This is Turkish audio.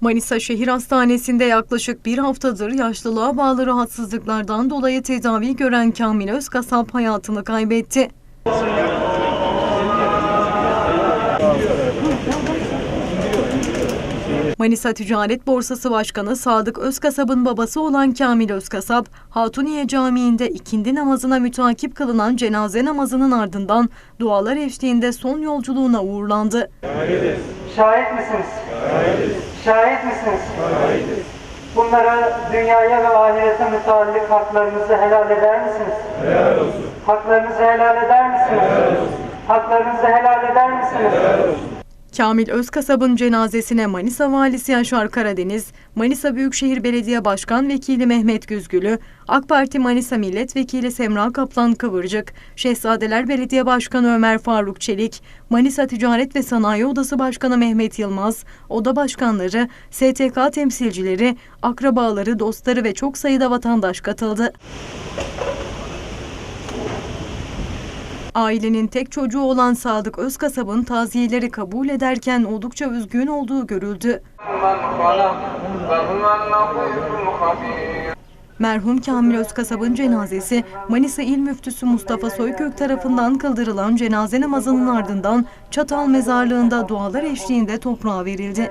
Manisa Şehir Hastanesi'nde yaklaşık bir haftadır yaşlılığa bağlı rahatsızlıklardan dolayı tedavi gören Kamil Özkasap hayatını kaybetti. Manisa Ticaret Borsası Başkanı Sadık Özkasap'ın babası olan Kamil Özkasap, Hatuniye Camii'nde ikindi namazına mütakip kılınan cenaze namazının ardından dualar eşliğinde son yolculuğuna uğurlandı. Şahit misiniz? Şahit misiniz? Bunlara dünyaya ve ahirete müteallik haklarınızı helal eder misiniz? Helal olsun. Haklarınızı helal eder misiniz? Helal olsun. Haklarınızı helal eder misiniz? Kamil Özkasap'ın cenazesine Manisa Valisi Yaşar Karadeniz, Manisa Büyükşehir Belediye Başkan Vekili Mehmet Güzgülü, AK Parti Manisa Milletvekili Semra Kaplan Kıvırcık, Şehzadeler Belediye Başkanı Ömer Faruk Çelik, Manisa Ticaret ve Sanayi Odası Başkanı Mehmet Yılmaz, oda başkanları, STK temsilcileri, akrabaları, dostları ve çok sayıda vatandaş katıldı. Ailenin tek çocuğu olan Sadık Özkasab'ın taziyeleri kabul ederken oldukça üzgün olduğu görüldü. Merhum Kamil Özkasab'ın cenazesi Manisa İl Müftüsü Mustafa Soykök tarafından kıldırılan cenaze namazının ardından Çatal Mezarlığı'nda dualar eşliğinde toprağa verildi.